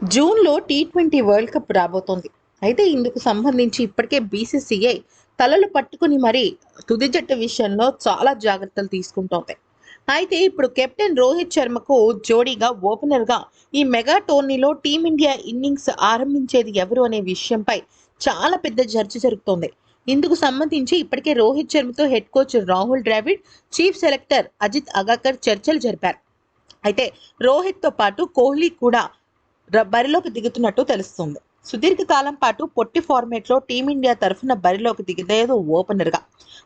జూన్లో T twenty world cup రాబోతోంది. అయితే ఇందుకు సంబంధించి ఇప్పటికే బీసీసీఐ తలలు పట్టుకుని మరీ తుది జట్టు విషయంలో చాలా జాగ్రత్తలు తీసుకుంటోంది. అయితే ఇప్పుడు కెప్టెన్ రోహిత్ శర్మకు జోడీగా ఓపెనర్గా ఈ మెగా టోర్నీలో టీమిండియా ఇన్నింగ్స్ ఆరంభించేది ఎవరు అనే విషయంపై చాలా పెద్ద చర్చ జరుగుతోంది. ఇందుకు సంబంధించి ఇప్పటికే Rohit శర్మతో head coach Rahul Dravid chief selector Ajit Agarkar చర్చలు జరిపారు. అయితే రోహిత్తో పాటు కోహ్లీ కూడా బరిలోకి దిగుతున్నట్టు తెలుస్తుంది. సుదీర్ఘ కాలం పాటు పొట్టి ఫార్మేట్లో టీమిండియా తరఫున బరిలోకి దిగలేదు ఓపెనర్గా.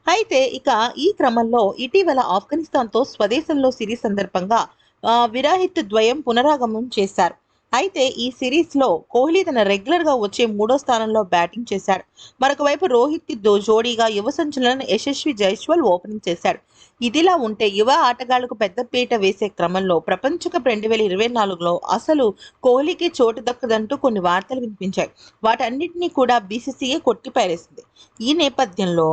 అయితే ఇక ఈ క్రమంలో ఇటీవల ఆఫ్ఘనిస్తాన్తో స్వదేశంలో సిరీస్ సందర్భంగా ఆ, విరాహిత్ ద్వయం పునరాగమనం చేశారు. అయితే ఈ సిరీస్లో కోహ్లీ తన రెగ్యులర్గా వచ్చే మూడో స్థానంలో బ్యాటింగ్ చేశాడు. మరొక వైపు రోహిత్ దో జోడీగా యువ సంచలన యశస్వి జైస్వాల్ ఓపెనింగ్ చేశాడు. ఇదిలా ఉంటే యువ ఆటగాళ్ళకు పెద్దపీట వేసే క్రమంలో ప్రపంచ కప్ రెండు వేల ఇరవై నాలుగులో అసలు కోహ్లీకి చోటు దక్కదంటూ కొన్ని వార్తలు వినిపించాయి. వాటన్నిటినీ కూడా బీసీసీఏ కొట్టిపారేసింది ఈ నేపథ్యంలో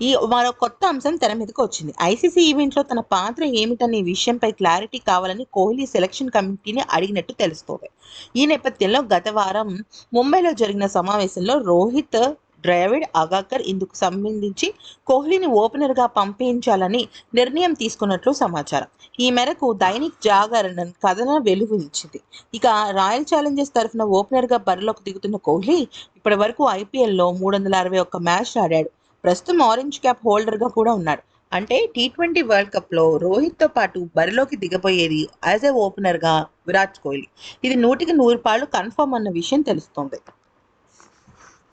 ఈ మరో కొత్త అంశం తెర మీదకి వచ్చింది. ఐసీసీ ఈవెంట్లో తన పాత్ర ఏమిటనే విషయంపై క్లారిటీ కావాలని కోహ్లీ సెలక్షన్ కమిటీని అడిగినట్టు తెలుస్తోంది. ఈ నేపథ్యంలో గత వారం ముంబైలో జరిగిన సమావేశంలో రోహిత్ ద్రావిడ్ అగాకర్ ఇందుకు సంబంధించి కోహ్లీని ఓపెనర్గా పంపించాలని నిర్ణయం తీసుకున్నట్లు సమాచారం. ఈ మేరకు దైనిక్ జాగరణ కథన వెలువరించింది ఇక రాయల్ ఛాలెంజర్స్ తరఫున ఓపెనర్గా బరిలోకి దిగుతున్న కోహ్లీ ఇప్పటి వరకు ఐపీఎల్లో మూడు వందల అరవై ఒక్క మ్యాచ్ ఆడాడు. ప్రస్తుతం ఆరెంజ్ క్యాప్ హోల్డర్గా కూడా ఉన్నాడు అంటే టీ ట్వంటీ వరల్డ్ కప్లో రోహిత్తో పాటు బరిలోకి దిగబోయేది యాజ్ ఏ ఓపెనర్గా విరాట్ కోహ్లీ. ఇది నూటికి నూరు పాళ్ళు కన్ఫర్మ్ అన్న విషయం తెలుస్తోంది.